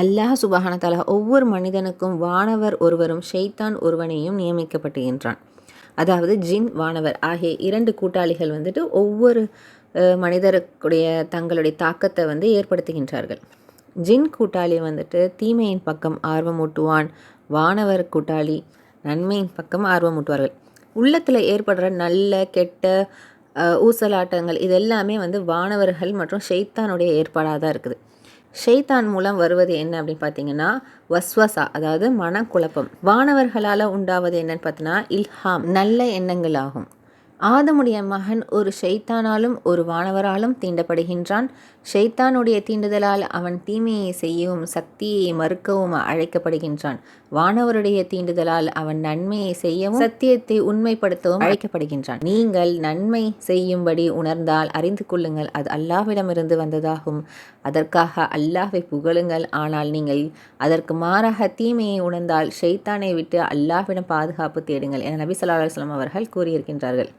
அல்லாஹ் சுபஹானத்தாலா ஒவ்வொரு மனிதனுக்கும் வானவர் ஒருவரும் ஷெய்தான் ஒருவனையும் நியமிக்கப்படுகின்றான் அதாவது ஜின் வானவர் ஆகிய இரண்டு கூட்டாளிகள் வந்துட்டு ஒவ்வொரு மனிதருக்குடைய தங்களுடைய தாக்கத்தை வந்து ஏற்படுத்துகின்றார்கள். ஜின் கூட்டாளி வந்துட்டு தீமையின் பக்கம் ஆர்வமூட்டுவான் வானவர் கூட்டாளி நன்மையின் பக்கம் ஆர்வமூட்டுவார்கள் உள்ளத்தில் ஏற்படுற நல்ல கெட்ட ஊசலாட்டங்கள் இதெல்லாமே வந்து வானவர்கள் மற்றும் ஷெய்தானுடைய ஏற்பாடாக தான் இருக்குது. ஷெய்தான் மூலம் வருவது என்ன அப்படின்னு பார்த்தீங்கன்னா வஸ்வசா அதாவது மனக்குழப்பம். வானவர்களால் உண்டாவது என்னன்னு பார்த்தீங்கன்னா இல்ஹாம் நல்ல எண்ணங்கள் ஆகும் ஆதமுடைய மகன் ஒரு ஷைத்தானாலும் ஒரு வானவராலும் தீண்டப்படுகின்றான். ஷைத்தானுடைய தீண்டுதலால் அவன் தீமையை செய்யவும் சக்தியை மறுக்கவும் அழைக்கப்படுகின்றான். வானவருடைய தீண்டுதலால் அவன் நன்மையை செய்யவும் சத்தியத்தை உண்மைப்படுத்தவும் அழைக்கப்படுகின்றான். நீங்கள் நன்மை செய்யும்படி உணர்ந்தால் அறிந்து கொள்ளுங்கள் அது அல்லாவிடமிருந்து வந்ததாகும். அதற்காக அல்லாஹை புகழுங்கள் ஆனால் நீங்கள் அதற்கு மாறாக தீமையை உணர்ந்தால் ஷைத்தானை விட்டு அல்லாஹ்விடம் பாதுகாப்பு தேடுங்கள் என நபி சொல்லா அலுவலாம் அவர்கள் கூறியிருக்கின்றார்கள்.